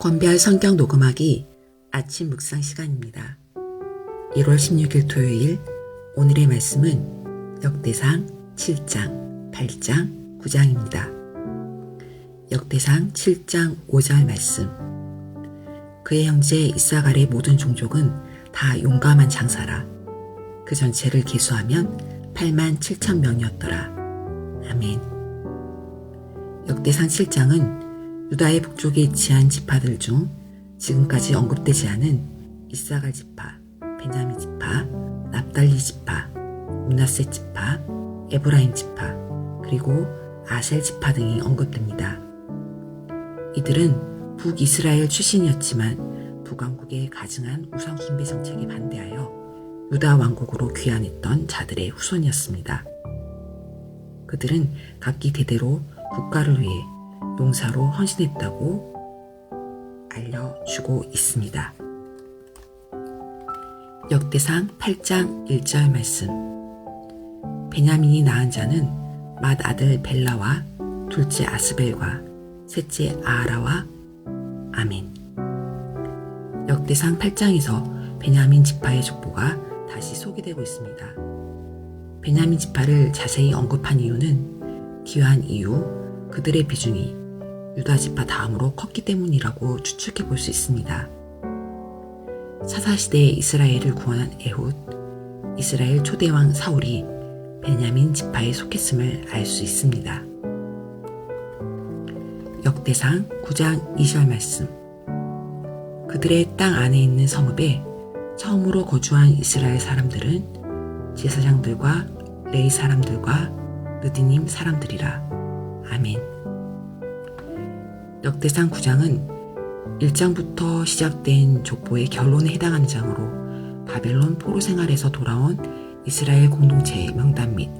권별 성경 녹음하기 아침 묵상 시간입니다. 1월 16일 토요일 오늘의 말씀은 역대상 7장, 8장, 9장입니다. 역대상 7장 5절 말씀 그의 형제 이사갈의 모든 종족은 다 용감한 장사라 그 전체를 계수하면 8만 7천 명이었더라. 아멘 역대상 7장은 유다의 북쪽에 위치한 지파들 중 지금까지 언급되지 않은 이사갈 지파, 베냐민 지파, 납달리 지파, 문나세 지파, 에브라임 지파, 그리고 아셀 지파 등이 언급됩니다. 이들은 북이스라엘 출신이었지만 북왕국의 가증한 우상숭배 정책에 반대하여 유다 왕국으로 귀환했던 자들의 후손이었습니다. 그들은 각기 대대로 국가를 위해 용사로 헌신했다고 알려주고 있습니다. 역대상 8장 1절 말씀 베냐민이 낳은 자는 맏 아들 벨라와 둘째 아스벨과 셋째 아라와 아멘 역대상 8장에서 베냐민 지파의 족보가 다시 소개되고 있습니다. 베냐민 지파를 자세히 언급한 이유는 귀환 이후 그들의 비중이 유다 지파 다음으로 컸기 때문이라고 추측해 볼 수 있습니다. 사사시대에 이스라엘을 구원한 에훗, 이스라엘 초대왕 사울이 베냐민 지파에 속했음을 알 수 있습니다. 역대상 9장 2절 말씀 그들의 땅 안에 있는 성읍에 처음으로 거주한 이스라엘 사람들은 제사장들과 레이 사람들과 느디님 사람들이라. 아멘. 역대상 9장은 1장부터 시작된 족보의 결론에 해당하는 장으로 바벨론 포로 생활에서 돌아온 이스라엘 공동체의 명단 및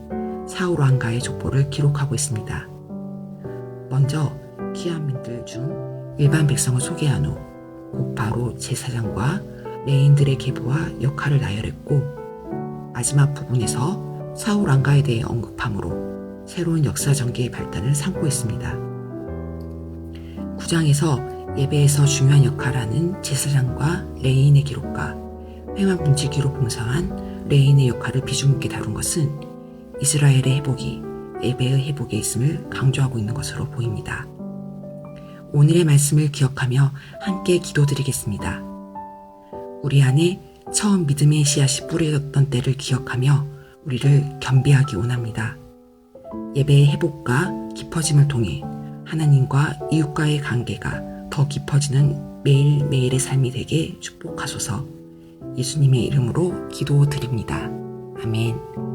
사울 왕가의 족보를 기록하고 있습니다. 먼저 기한민들 중 일반 백성을 소개한 후 곧바로 제사장과 레인들의 계보와 역할을 나열했고 마지막 부분에서 사울 왕가에 대해 언급함으로 새로운 역사 전개의 발단을 삼고 있습니다. 9장에서 예배에서 중요한 역할을 하는 제사장과 레인의 기록과 횡한 분지기로 봉사한 레인의 역할을 비중 있게 다룬 것은 이스라엘의 회복이 예배의 회복에 있음을 강조하고 있는 것으로 보입니다. 오늘의 말씀을 기억하며 함께 기도드리겠습니다. 우리 안에 처음 믿음의 씨앗이 뿌려졌던 때를 기억하며 우리를 겸비하기 원합니다. 예배의 회복과 깊어짐을 통해 하나님과 이웃과의 관계가 더 깊어지는 매일매일의 삶이 되게 축복하소서 예수님의 이름으로 기도드립니다. 아멘.